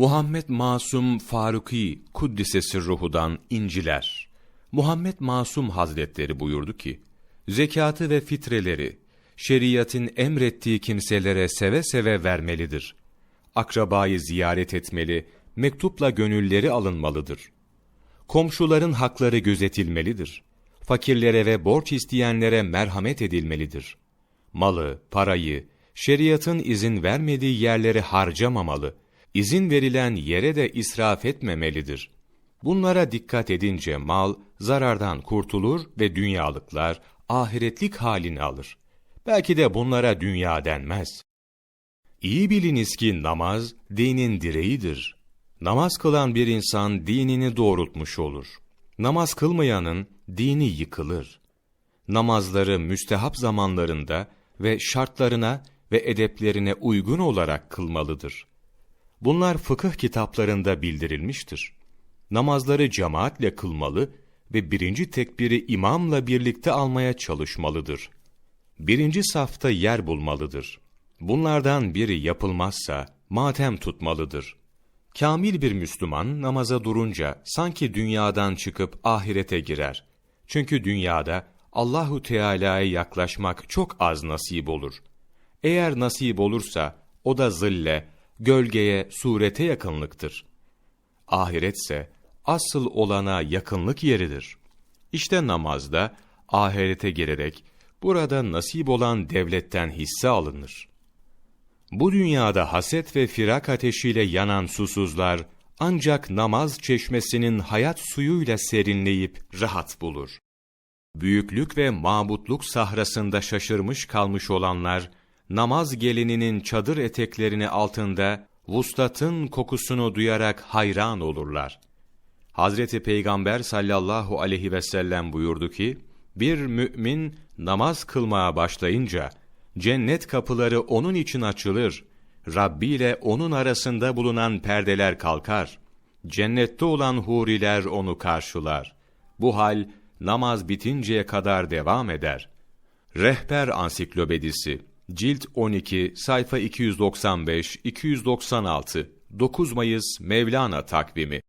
Muhammed Masum Faruki Kuddisesi ruhudan inciler. Muhammed Masum Hazretleri buyurdu ki, zekatı ve fitreleri, şeriatın emrettiği kimselere seve seve vermelidir. Akrabayı ziyaret etmeli, mektupla gönülleri alınmalıdır. Komşuların hakları gözetilmelidir. Fakirlere ve borç isteyenlere merhamet edilmelidir. Malı, parayı, şeriatın izin vermediği yerlere harcamamalı, izin verilen yere de israf etmemelidir. Bunlara dikkat edince mal, zarardan kurtulur ve dünyalıklar, ahiretlik halini alır. Belki de bunlara dünya denmez. İyi biliniz ki namaz, dinin direğidir. Namaz kılan bir insan dinini doğrultmuş olur. Namaz kılmayanın dini yıkılır. Namazları müstehap zamanlarında ve şartlarına ve edeplerine uygun olarak kılmalıdır. Bunlar fıkıh kitaplarında bildirilmiştir. Namazları cemaatle kılmalı ve birinci tekbiri imamla birlikte almaya çalışmalıdır. Birinci safta yer bulmalıdır. Bunlardan biri yapılmazsa matem tutmalıdır. Kamil bir Müslüman namaza durunca sanki dünyadan çıkıp ahirete girer. Çünkü dünyada Allahu Teala'ya yaklaşmak çok az nasip olur. Eğer nasip olursa o da zille, gölgeye, surete yakınlıktır. Ahiretse asıl olana yakınlık yeridir. İşte namazda ahirete girerek burada nasip olan devletten hisse alınır. Bu dünyada haset ve firak ateşiyle yanan susuzlar ancak namaz çeşmesinin hayat suyuyla serinleyip rahat bulur. Büyüklük ve mabutluk sahrasında şaşırmış kalmış olanlar, namaz gelininin çadır eteklerini altında vuslatın kokusunu duyarak hayran olurlar. Hazreti Peygamber sallallahu aleyhi ve sellem buyurdu ki, bir mümin namaz kılmaya başlayınca, cennet kapıları onun için açılır, Rabbi ile onun arasında bulunan perdeler kalkar, cennette olan huriler onu karşılar. Bu hal, namaz bitinceye kadar devam eder. Rehber Ansiklopedisi Cilt 12, sayfa 295-296, 9 Mayıs Mevlana takvimi